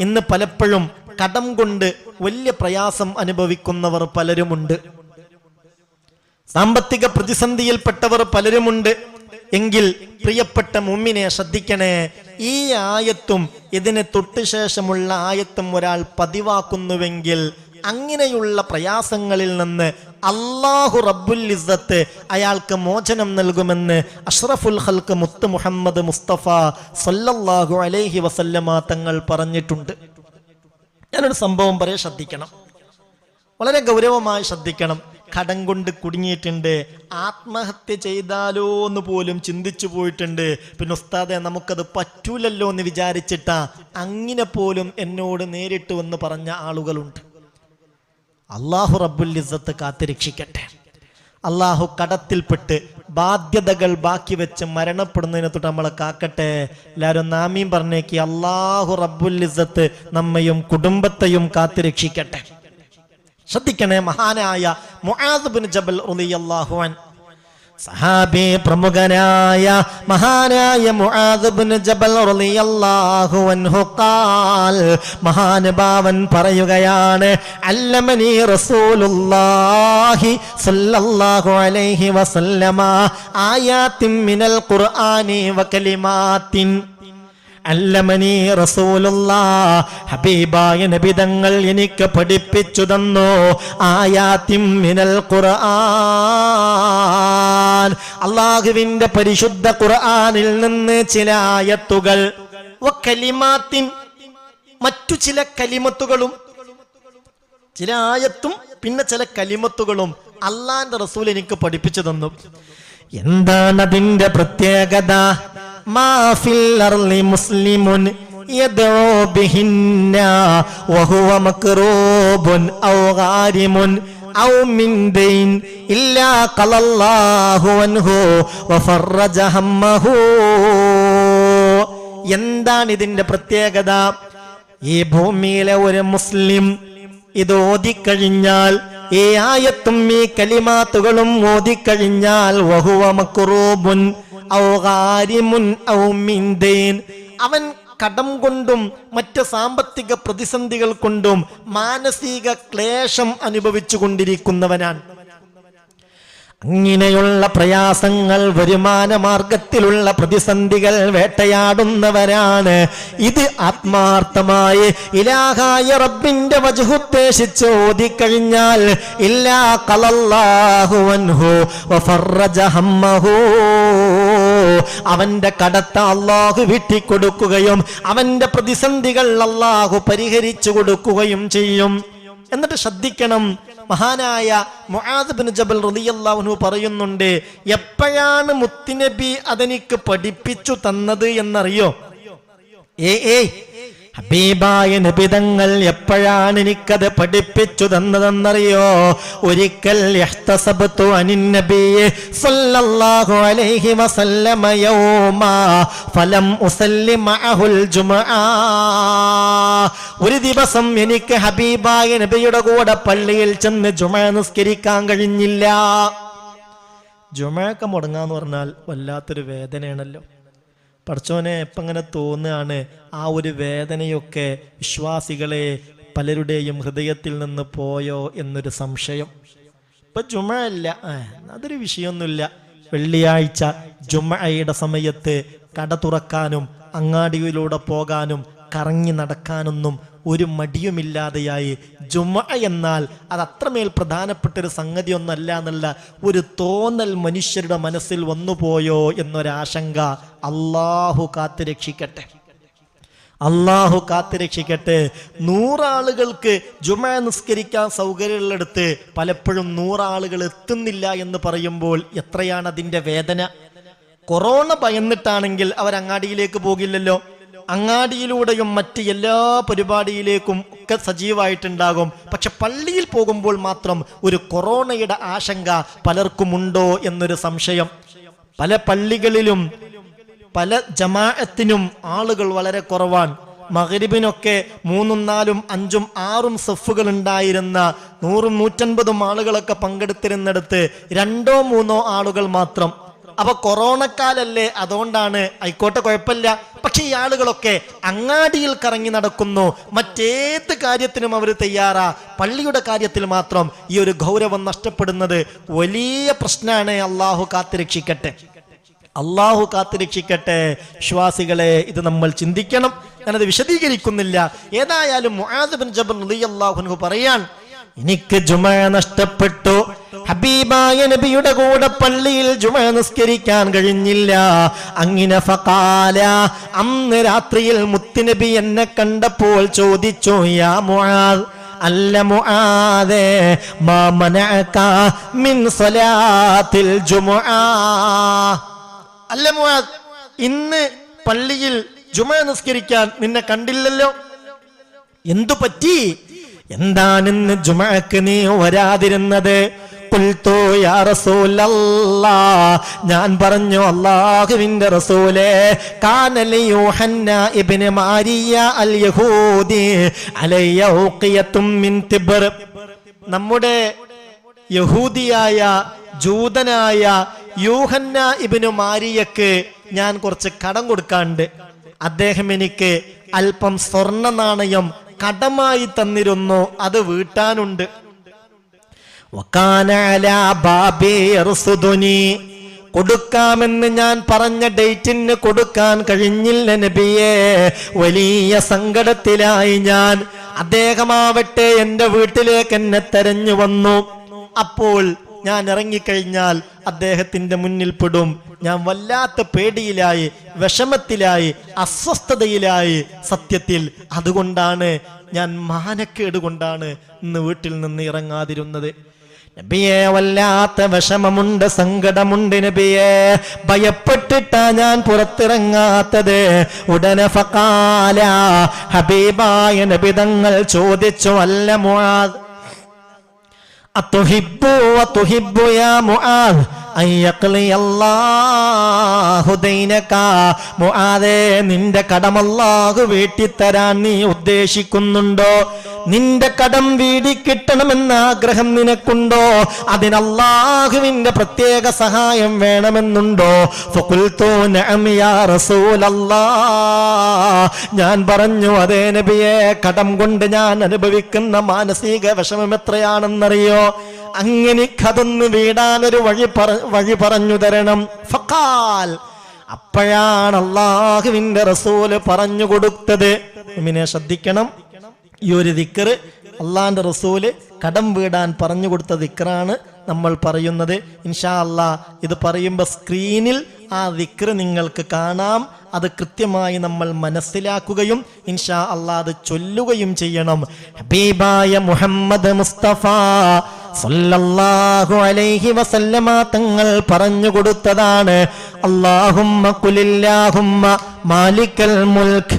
ഇന്ന് പലപ്പോഴും കടം കൊണ്ട് വലിയ പ്രയാസം അനുഭവിക്കുന്നവർ പലരുമുണ്ട്. സാമ്പത്തിക പ്രതിസന്ധിയിൽപ്പെട്ടവർ പലരുമുണ്ട്. എങ്കിൽ പ്രിയപ്പെട്ട മുമ്മിനെ ശ്രദ്ധിക്കണേ ഈ ആയത്തും ഇതിന് തൊട്ടുശേഷമുള്ള ആയത്തും ഒരാൾ പതിവാക്കുന്നുവെങ്കിൽ അങ്ങനെയുള്ള പ്രയാസങ്ങളിൽ നിന്ന് അള്ളാഹു റബ്ബുൽ ഇസ്സത്ത് അയാൾക്ക് മോചനം നൽകുമെന്ന് അഷ്റഫുൽ ഹൽക്ക് മുത്ത് മുഹമ്മദ് മുസ്തഫ സല്ലല്ലാഹു അലൈഹി വസല്ലമ തങ്ങൾ പറഞ്ഞിട്ടുണ്ട്. ഞാനൊരു സംഭവം പറയാൻ ശ്രദ്ധിക്കണം. വളരെ ഗൗരവമായി ശ്രദ്ധിക്കണം. കടം കൊണ്ട് കുടുങ്ങിയിട്ടുണ്ട്. ആത്മഹത്യ ചെയ്താലോ എന്ന് പോലും ചിന്തിച്ചു പോയിട്ടുണ്ട്. പിന്നെ ഉസ്താദെ നമുക്കത് പറ്റൂലല്ലോ എന്ന് വിചാരിച്ചിട്ടാ അങ്ങനെ പോലും എന്നോട് നേരിട്ട് വന്ന് പറഞ്ഞ ആളുകളുണ്ട്. അള്ളാഹു റബ്ബുൽ ഇസ്സത്ത് കാത്തിരക്ഷിക്കട്ടെ അള്ളാഹു കടത്തിൽപ്പെട്ട് ബാധ്യതകൾ ബാക്കി വെച്ച് മരണപ്പെടുന്നതിനെ തൊട്ട് നമ്മളെ കാക്കട്ടെ. എല്ലാവരും നാമീം പറഞ്ഞേക്ക്. അള്ളാഹു റബ്ബുൽ ഇസ്സത്ത് നമ്മയും കുടുംബത്തെയും കാത്തുരക്ഷിക്കട്ടെ ശ്രദ്ധിക്കണേ മഹാനായ മുആദ് ബിൻ ജബൽ അൻ സഹാബി പ്രമുഖനായ മഹാനായ മുആദ് ബിൻ ജബൽ റളിയല്ലാഹു അൻഹു ഖാൽ മഹാനുഭാവൻ പറയുകയാണ് അല്ലമനി റസൂലുള്ളാഹി സ്വല്ലല്ലാഹു അലൈഹി വസല്ലമ ആയാത്തിൻ മിനൽ ഖുർആനി വകലിമാത്തിൻ അല്ലമനി റസൂലുള്ള ഹബീബായ നബിതങ്ങൾ എനിക്ക് പഠിപ്പിച്ചു തന്നു ആയാത്തിം മിനൽ ഖുർആൻ. അള്ളാഹുവിന്റെ പരിശുദ്ധ ഖുർആനിൽ നിന്ന് ചില ആയത്തുകൾ കലിമാത്തിൻ മറ്റു ചില കലിമത്തുകളും ചില ആയത്തും പിന്നെ ചില കലിമത്തുകളും അള്ളാന്റെ റസൂൽ എനിക്ക് പഠിപ്പിച്ചു തന്നു. എന്താണ് അതിന്റെ പ്രത്യേകത? മാഫിൽ മുസ്ലിമുൻ എന്താണ് ഇതിന്റെ പ്രത്യേകത? ഈ ഭൂമിയിലെ ഒരു മുസ്ലിം ഇത് ഓതിക്കഴിഞ്ഞാൽ ഈ ആയത്തും ഈ കലിമാത്തുകളും ഓതിക്കഴിഞ്ഞാൽ വഹുവ മക്റൂബുൻ അവൻ കടം കൊണ്ടും മറ്റ് സാമ്പത്തിക പ്രതിസന്ധികൾ കൊണ്ടും മാനസിക ക്ലേശം അനുഭവിച്ചു കൊണ്ടിരിക്കുന്നവനാണ് അങ്ങനെയുള്ള പ്രയാസങ്ങൾ വരുമാന മാർഗത്തിലുള്ള പ്രതിസന്ധികൾ വേട്ടയാടുന്നവരാണ്. ഇത് ആത്മാർത്ഥമായി ഇലാഹായ റബ്ബിന്റെ വജുദ്ദേശിച്ച് ഓതിക്കഴിഞ്ഞാൽ ഇല്ലാ കലല്ലാഹുവൻഹു അവന്റെ കടത്ത അള്ളാഹു വിട്ടിക്കൊടുക്കുകയും അവന്റെ പ്രതിസന്ധികൾ അള്ളാഹു പരിഹരിച്ചു കൊടുക്കുകയും ചെയ്യും. എന്നിട്ട് ശ്രദ്ധിക്കണം മഹാനായ മുആദ് ബിൻ ജബൽ റളിയല്ലാഹു പറയുന്നുണ്ട് എപ്പോഴാണ് മുത്തുനബി അതെനിക്ക് പഠിപ്പിച്ചു തന്നത് എന്നറിയോ? ഏ ഏയ് ഹബീബായ നിബിതങ്ങൾ എപ്പോഴാണ് എനിക്കത് പഠിപ്പിച്ചു തന്നതെന്നറിയോ? ഒരിക്കൽ ഒരു ദിവസം എനിക്ക് ഹബീബായ നബിയുടെ കൂടെ പള്ളിയിൽ ചെന്ന് ജുമ നിസ്കരിക്കാൻ കഴിഞ്ഞില്ല. ജുമയൊക്കെ മുടങ്ങാന്ന് പറഞ്ഞാൽ വല്ലാത്തൊരു വേദനയാണല്ലോ. പഠിച്ചോനെ ഇപ്പം അങ്ങനെ തോന്നുകയാണ് ആ ഒരു വേദനയൊക്കെ വിശ്വാസികളെ പലരുടെയും ഹൃദയത്തിൽ നിന്ന് പോയോ എന്നൊരു സംശയം. ഇപ്പൊ ജുമയല്ല അല്ല. അതൊരു വിഷയമൊന്നുമില്ല. വെള്ളിയാഴ്ച ജുമയുടെ സമയത്ത് കട തുറക്കാനും അങ്ങാടിയിലൂടെ പോകാനും കറങ്ങി നടക്കാനൊന്നും ഒരു മടിയുമില്ലാതെയായി. ജുമ എന്നാൽ അത് അത്രമേൽ പ്രധാനപ്പെട്ട ഒരു സംഗതി ഒന്നല്ല എന്നല്ല ഒരു തോന്നൽ മനുഷ്യരുടെ മനസ്സിൽ വന്നുപോയോ എന്നൊരാശങ്ക അള്ളാഹു കാത്തു രക്ഷിക്കട്ടെ. അള്ളാഹു കാത്തുരക്ഷിക്കട്ടെ നൂറാളുകൾക്ക് ജുമ നിസ്കരിക്കാൻ സൗകര്യമുള്ളിടത്ത് പലപ്പോഴും നൂറാളുകൾ എത്തുന്നില്ല എന്ന് പറയുമ്പോൾ എത്രയാണ് അതിന്റെ വേദന? കൊറോണ ഭയന്നിട്ടാണെങ്കിൽ അവർ അങ്ങാടിയിലേക്ക് പോകില്ലല്ലോ. അങ്ങാടിയിലൂടെയും മറ്റ് എല്ലാ പരിപാടിയിലേക്കും ഒക്കെ സജീവമായിട്ടുണ്ടാകും പക്ഷെ പള്ളിയിൽ പോകുമ്പോൾ മാത്രം ഒരു കൊറോണയുടെ ആശങ്ക പലർക്കുമുണ്ടോ എന്നൊരു സംശയം. പല പള്ളികളിലും പല ജമാഅത്തിനും ആളുകൾ വളരെ കുറവാണ്. മകരിബിനൊക്കെ മൂന്നും നാലും അഞ്ചും ആറും സെഫുകൾ ഉണ്ടായിരുന്ന നൂറും നൂറ്റൻപതും ആളുകളൊക്കെ പങ്കെടുത്തിരുന്നിടത്ത് രണ്ടോ മൂന്നോ ആളുകൾ മാത്രം അപ്പൊ കൊറോണക്കാലല്ലേ അതുകൊണ്ടാണ് ആയിക്കോട്ടെ കുഴപ്പമില്ല. പക്ഷെ ഈ ആളുകളൊക്കെ അങ്ങാടിയിൽ കറങ്ങി നടക്കുന്നു. മറ്റേത് കാര്യത്തിനും അവർ തയ്യാറാ. പള്ളിയുടെ കാര്യത്തിൽ മാത്രം ഈ ഒരു ഗൗരവം നഷ്ടപ്പെടുന്നത് വലിയ പ്രശ്നമാണ്. അള്ളാഹു കാത്തിരക്ഷിക്കട്ടെ. അള്ളാഹു കാത്തിരക്ഷിക്കട്ടെ. വിശ്വാസികളെ ഇത് നമ്മൾ ചിന്തിക്കണം. ഞാനത് വിശദീകരിക്കുന്നില്ല. ഏതായാലും മുആദ് റളിയല്ലാഹു പറയാൻ എനിക്ക് ജുമ നഷ്ടപ്പെട്ടു. ഹബീബായ നബിയുടെ കൂടെ പള്ളിയിൽ ജുമ നിസ്കരിക്കാൻ കഴിഞ്ഞില്ല. അങ്ങനെ ഫകാല അന്ന് രാത്രിയിൽ മുത്തുനബി എന്നെ കണ്ടപ്പോൾ ചോദിച്ചു യാ മുആദ് അല്ല മുആദേ മാ മിൻ സ്വലാത്തിൽ ജുമുആ അല്ല മുആദ് ഇന്ന് പള്ളിയിൽ ജുമ നിസ്കരിക്കാൻ നിന്നെ കണ്ടില്ലല്ലോ. എന്തു പറ്റി? എന്താണെന്ന് ജുമാക്ക് നീ വരാതിരുന്നത്. ഞാൻ പറഞ്ഞു അള്ളാഹുവിന്റെ റസൂലെ നമ്മുടെ യഹൂദിയായ ജൂതനായ യൂഹന്ന ഇബിനു മാരിയക്ക് ഞാൻ കുറച്ച് കടം കൊടുക്കാണ്ട് അദ്ദേഹം എനിക്ക് അല്പം സ്വർണ നാണയം കടമായി തന്നിരുന്നു. അത് വീട്ടാനുണ്ട്. കൊടുക്കാമെന്ന് ഞാൻ പറഞ്ഞ ഡേറ്റിന് കൊടുക്കാൻ കഴിഞ്ഞില്ല നബിയെ. വലിയ സങ്കടത്തിലായി ഞാൻ. അദ്ദേഹമാവട്ടെ എന്റെ വീട്ടിലേക്ക് എന്നെ തെരഞ്ഞു വന്നു. അപ്പോൾ ഞാൻ ഇറങ്ങിക്കഴിഞ്ഞാൽ അദ്ദേഹത്തിന്റെ മുന്നിൽ പെടും. ഞാൻ വല്ലാത്ത പേടിയിലായി വിഷമത്തിലായി അസ്വസ്ഥതയിലായി സത്യത്തിൽ. അതുകൊണ്ടാണ് ഞാൻ മാനക്കേട് കൊണ്ടാണ് ഇന്ന് വീട്ടിൽ നിന്ന് ഇറങ്ങാതിരുന്നത്. നബിയെ വല്ലാത്ത വിഷമമുണ്ട് സങ്കടമുണ്ട് നബിയെ. ഭയപ്പെട്ടിട്ടാ ഞാൻ പുറത്തിറങ്ങാത്തത്. ഉടനെ ഫക്കാല ഹബീബായ നബിതങ്ങൾ ചോദിച്ചു അല്ല മുആദ് നിന്റെ കടമല്ലാഹു വീട്ടിത്തരാൻ നീ ഉദ്ദേശിക്കുന്നുണ്ടോ? നിന്റെ കടം വീടി കിട്ടണമെന്ന ആഗ്രഹം നിനക്കുണ്ടോ? അതിനല്ലാഹുവിന്റെ പ്രത്യേക സഹായം വേണമെന്നുണ്ടോ? ഞാൻ പറഞ്ഞു അതേ നബിയെ കടം കൊണ്ട് ഞാൻ അനുഭവിക്കുന്ന മാനസിക വിഷമം എത്രയാണെന്നറിയോ? അങ്ങനെ കതൊന്ന് വീടാനൊരു വഴി പറ വഴി പറഞ്ഞു തരണം. ഫക്കാൽ അപ്പോഴാണ് അള്ളാഹുവിന്റെ റസൂൽ പറഞ്ഞു കൊടുത്തത്. ശ്രദ്ധിക്കണം. ഈ ഒരു ദിക്കറ് അള്ളാന്റെ റസൂൽ കടം വീടാൻ പറഞ്ഞു കൊടുത്ത ദിക്കറാണ് നമ്മൾ പറയുന്നത്. ഇൻഷാ അല്ലാ ഇത് പറയുമ്പോൾ സ്ക്രീനിൽ ആ ദിക്റ് നിങ്ങൾക്ക് കാണാം. അത് കൃത്യമായി നമ്മൾ മനസ്സിലാക്കുകയും ഇൻഷാ അല്ലാ അത് ചൊല്ലുകയും ചെയ്യണം. ഹബീബായ മുഹമ്മദ് മുസ്തഫ സല്ലല്ലാഹു അലൈഹി വസല്ലമ തങ്ങൾ പറഞ്ഞു കൊടുത്തതാണ്. അല്ലാഹുമ്മ കുലില്ലാഹുമ്മ മാലിക്കൽ മുൽക്ക്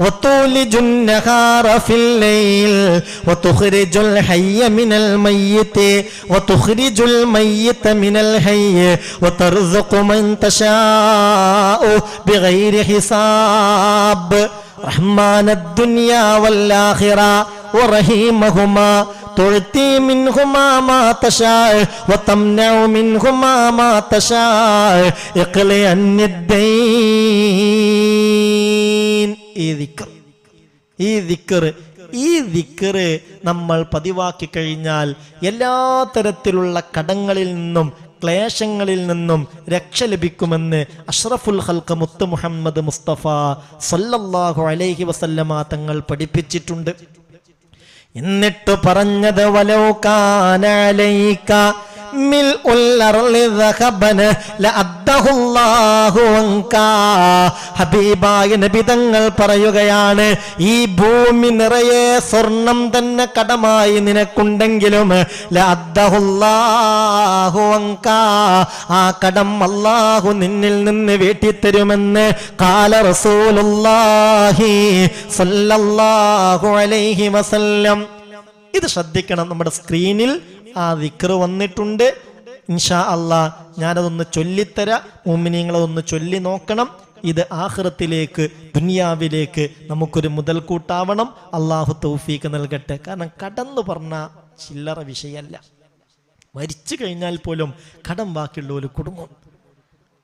وتولج النهار في الليل وتخرج الحي من الميت وتخرج الميت من الحي وترزق من تشاء بغير حساب رحمن الدنيا والآخرة ورحيمهما تعطي منهما ما تشاء وتمنع منهما ما تشاء اقلي عن الدين ഈ ദിക്കർ ഈ ദിക്കർ ഈ ദിക്കറ് നമ്മൾ പതിവാക്കി കഴിഞ്ഞാൽ എല്ലാ തരത്തിലുള്ള കടങ്ങളിൽ നിന്നും ക്ലേശങ്ങളിൽ നിന്നും രക്ഷ ലഭിക്കുമെന്ന് അഷ്റഫുൽ ഹൽക്ക മുത്ത് മുഹമ്മദ് മുസ്തഫ സല്ലല്ലാഹു അലൈഹി വസല്ലമ തങ്ങൾ പഠിപ്പിച്ചിട്ടുണ്ട്. എന്നിട്ട് പറഞ്ഞത് വലോ മിൽഉൽ ഹബീബായ പറയുകയാണ് ഈ ഭൂമി നിറയെ സ്വർണം തന്നെ കടമായി നിനക്കുണ്ടെങ്കിലും ആ കടം അല്ലാഹു നിന്നിൽ നിന്ന് വീട്ടിത്തരുമെന്ന് കാല റസൂലുള്ളാഹി സല്ലല്ലാഹു അലൈഹി വസല്ലം. ഇത് ശ്രദ്ധിക്കണം നമ്മുടെ സ്ക്രീനിൽ ആ ദിക്റ് വന്നിട്ടുണ്ട്. ഇൻഷാ അള്ളാ ഞാനതൊന്ന് ചൊല്ലിത്തരാ. മുമ്മിനിങ്ങളതൊന്ന് ചൊല്ലി നോക്കണം. ഇത് ആഹ്റത്തിലേക്ക് ദുനിയാവിലേക്ക് നമുക്കൊരു മുതൽക്കൂട്ടാവണം. അള്ളാഹു തൗഫീക്ക് നൽകട്ടെ. കാരണം കടന്നു പറഞ്ഞ ചില്ലറ വിഷയമല്ല മരിച്ചു കഴിഞ്ഞാൽ പോലും കടം ബാക്കിയുള്ളവർ കുടുങ്ങും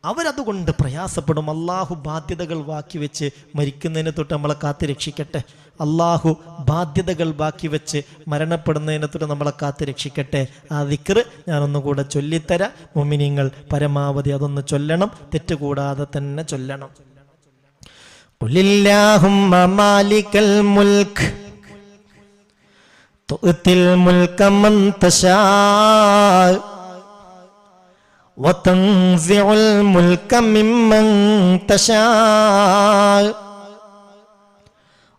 അവരതുകൊണ്ട് പ്രയാസപ്പെടും. അള്ളാഹു ബാധ്യതകൾ വാക്കി വെച്ച് മരിക്കുന്നതിനെ തൊട്ട് നമ്മളെ കാത്തു രക്ഷിക്കട്ടെ. അള്ളാഹു ബാധ്യതകൾ ബാക്കി വെച്ച് മരണപ്പെടുന്നതിനെ തൊട്ട് നമ്മളെ കാത്ത് രക്ഷിക്കട്ടെ ആ ദിക്റ് ഞാനൊന്നുകൂടെ ചൊല്ലിത്തരാം മുമിനിങ്ങൾ പരമാവധി അതൊന്ന് ചൊല്ലണം തെറ്റുകൂടാതെ തന്നെ ചൊല്ലണം قل مالك الملك تؤتي الملك من تشاء وتنزع الملك ممن تشاء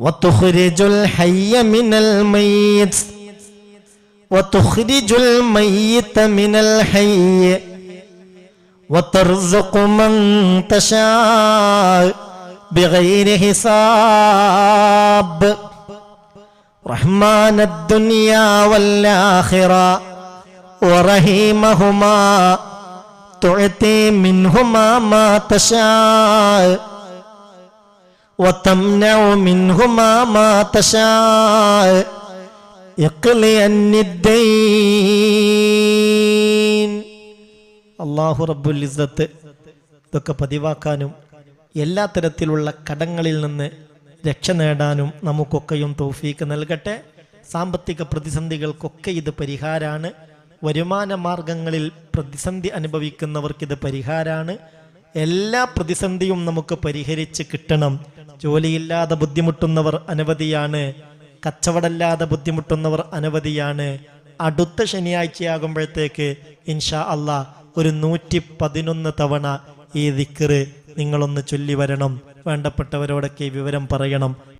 وتخرج الحي من الميت. وتخرج الميت من الحي. وترزق من تشاء بغير حساب. رحمن الدنيا والآخرة ورحيمهما. تعطي منهما ما تشاء. وتمنع منهما ما تشاء اقلي عن الدين അള്ളാഹു റബ്ബുൽ ഇസ്സത്ത് ഇതൊക്കെ പതിവാക്കാനും എല്ലാ തരത്തിലുള്ള കടങ്ങളിൽ നിന്ന് രക്ഷ നേടാനും നമുക്കൊക്കെയും തൗഫീക്ക് നൽകട്ടെ സാമ്പത്തിക പ്രതിസന്ധികൾക്കൊക്കെ ഇത് പരിഹാരാണ് വരുമാന മാർഗങ്ങളിൽ പ്രതിസന്ധി അനുഭവിക്കുന്നവർക്ക് ഇത് പരിഹാരാണ് എല്ലാ പ്രതിസന്ധിയും നമുക്ക് പരിഹരിച്ച് കിട്ടണം ജോലിയില്ലാതെ ബുദ്ധിമുട്ടുന്നവർ അനവധിയാണ് കച്ചവടമില്ലാതെ ബുദ്ധിമുട്ടുന്നവർ അനവധിയാണ്. അടുത്ത ശനിയാഴ്ചയാകുമ്പോഴത്തേക്ക് ഇൻഷാ അള്ളാ ഒരു നൂറ്റി പതിനൊന്ന് തവണ ഈ ദിക്കറ് നിങ്ങളൊന്ന് ചൊല്ലി വരണം വേണ്ടപ്പെട്ടവരോടൊക്കെ വിവരം പറയണം.